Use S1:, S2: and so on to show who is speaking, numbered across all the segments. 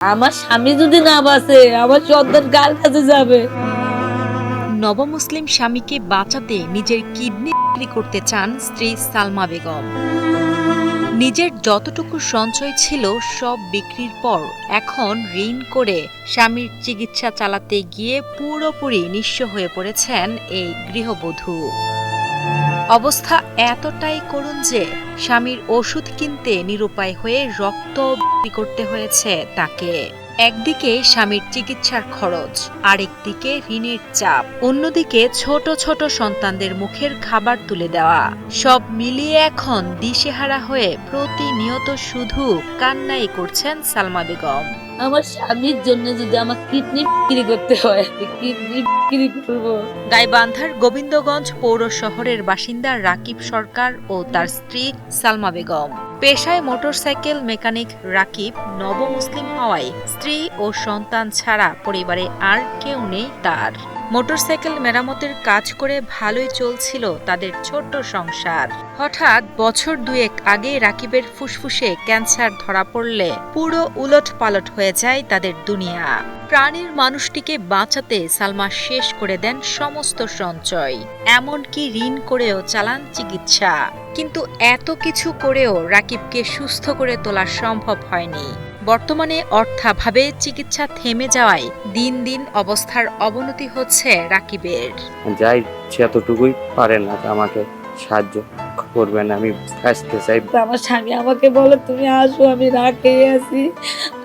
S1: আমার স্বামী যদি না বাঁচে, আমার সন্তান কার কাছে যাবে?
S2: নবমুসলিম স্বামীকে বাঁচাতে নিজের কিডনি বিক্রি করতে চান স্ত্রী সালমা বেগম। নিজের যতটুকু সঞ্চয় ছিল, সব বিক্রির পর এখন ঋণ করে স্বামীর চিকিৎসা চালাতে গিয়ে পুরোপুরি নিঃস্ব হয়ে পড়েছেন এই গৃহবধূ। অবস্থা এতটাই করুণ যে স্বামীর ওষুধ কিনতে নিরুপায় হয়ে রক্ত করতে হয়েছে তাকে। একদিকে স্বামীর চিকিৎসার খরচ আরেকদিকে ঋণের চাপ অন্যদিকে ছোট ছোট সন্তানদের মুখের খাবার তুলে দেওয়া। সব মিলিয়ে এখন দিশেহারা হয়ে প্রতিনিয়ত শুধু কান্নাই করছেন সালমা বেগম।
S1: আমার স্বামীর জন্য যদি আমার কিডনি বিক্রি করতে হয় কিডনি বিক্রি করব।
S2: গাইবান্ধার গোবিন্দগঞ্জ পৌর শহরের বাসিন্দা রাকিব সরকার ও তার স্ত্রী সালমা বেগম। পেশায় মোটরসাইকেল মেকানিক রাকিব, নবমুসলিম হওয়ায় স্ত্রী ও সন্তান ছাড়া পরিবারে আর কেউ নেই তার। মোটরসাইকেল মেরামতের কাজ করে ভালোই চলছিল তাদের ছোট্ট সংসার। হঠাৎ বছর দুয়েক আগে রাকিবের ফুসফুসে ক্যান্সার ধরা পড়লে পুরো উলট পালট হয়ে যায় তাদের দুনিয়া। প্রাণীর মানুষটিকে বাঁচাতে সালমা শেষ করে দেন সমস্ত সঞ্চয়। এমনকি ঋণ করেও চালান চিকিৎসা। কিন্তু এত কিছু করেও রাকিবকে সুস্থ করে তোলা সম্ভব হয়নি। বর্তমানে অর্থাভাবে চিকিৎসা থেমে যাওয়ায় দিন দিন অবস্থার অবনতি হচ্ছে রাকিবের।
S3: যাই যতটুকুই পারেন না আমাকে সাহায্য করবেন আমি আসতে চাই।
S1: তো আমার স্বামী আমাকে বলে তুমি আসো আমি রাখে আছি।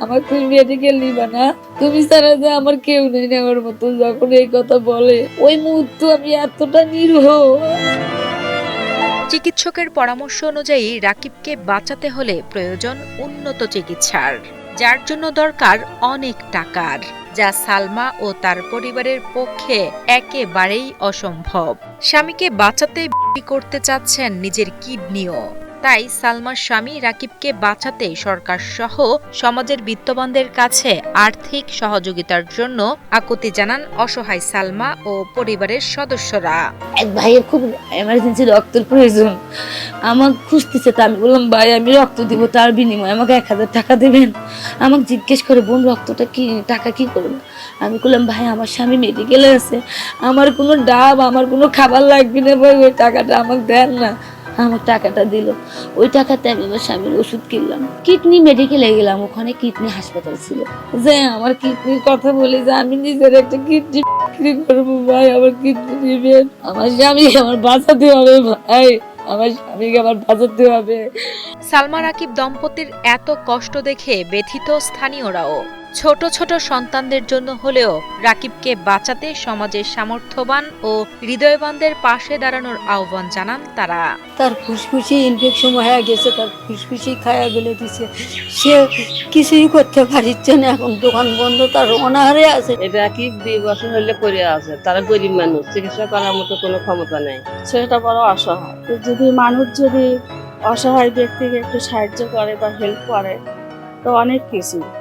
S1: আমার তুমি মেডিকেল নিবা না তুমি ছাড়া যে আমার কেউ নেই নেওয়ার মতো যখন এই কথা বলে ওই মুহূর্ত আমি এতটা নিরীহ।
S2: চিকিৎসকের পরামর্শ অনুযায়ী রাকিবকে বাঁচাতে হলে প্রয়োজন উন্নত চিকিৎসার, যার জন্য দরকার অনেক টাকার, যা সালমা ও তার পরিবারের পক্ষে একেবারেই অসম্ভব। স্বামীকে বাঁচাতে বিক্রি করতে চাচ্ছেন নিজের কিডনিও। তাই সালমার স্বামী রাকিবকে বাঁচাতে সরকার সহ সমাজের বিত্তবানদের কাছে আর্থিক সহযোগিতার জন্য আকুতি জানান অসহায় সালমা ও পরিবারের সদস্যরা।
S1: এক ভাইয়ের খুব এমার্জেন্সি রক্তের প্রয়োজন। আমার খুঁজতেছে তা আমি বললাম, ভাই, আমি রক্ত দিব তার বিনিময়ে। আমাকে এক হাজার টাকা দেবেন। আমাকে জিজ্ঞেস করে, বোন, রক্তটা কি, টাকা কি করব আমি বললাম, ভাই, আমার স্বামী মেডিকেলে আছে। আমার কোনো ডাব, আমার কোনো খাবার লাগবে না, ভাই। ওই টাকাটা আমাকে দেন না। আমার টাকাটা দিল। ওই টাকাতে আমি আমার স্বামীর ওষুধ কিনলাম। কিডনি মেডিকেলে গেলাম, ওখানে কিডনি হাসপাতাল ছিল। যে আমার কিডনির কথা বলি যে আমি নিজের একটা কিডনি বিক্রি করব ভাই, আমার কিডনি দিবেন। আমার স্বামী আমার বাঁচাতে হবে ভাই, আমার স্বামীকে হবে।
S2: সালমা রাকিব দম্পতির এত কষ্ট দেখে ব্যথিত স্থানীয়রাও। ছোট ছোট সন্তানদের জন্য হলেও রাকিবকে বাঁচাতে সমাজের সামর্থ্যবান ও হৃদয়বানদের পাশে দাঁড়ানোর আহ্বান জানান তারা।
S4: তার ফুসফুসি ইনফেকশন হয়ে গেছে তার ফুসফুসি খায়া ফেলে দিছে। সে কিছুই করতে পারিচ্ছে না এখন দোকান বন্ধ তার অনাহারে আছে।
S5: এটা কি দুই বছর হলে পড়ে আছে তারা গরিব মানুষ চিকিৎসা করার মতো কোনো ক্ষমতা নেই। সেটা বড় অসহায়। তো যদি মানুষ যদি অসহায় ব্যক্তিকে একটু সাহায্য করে বা হেল্প করে তো অনেক কিছু।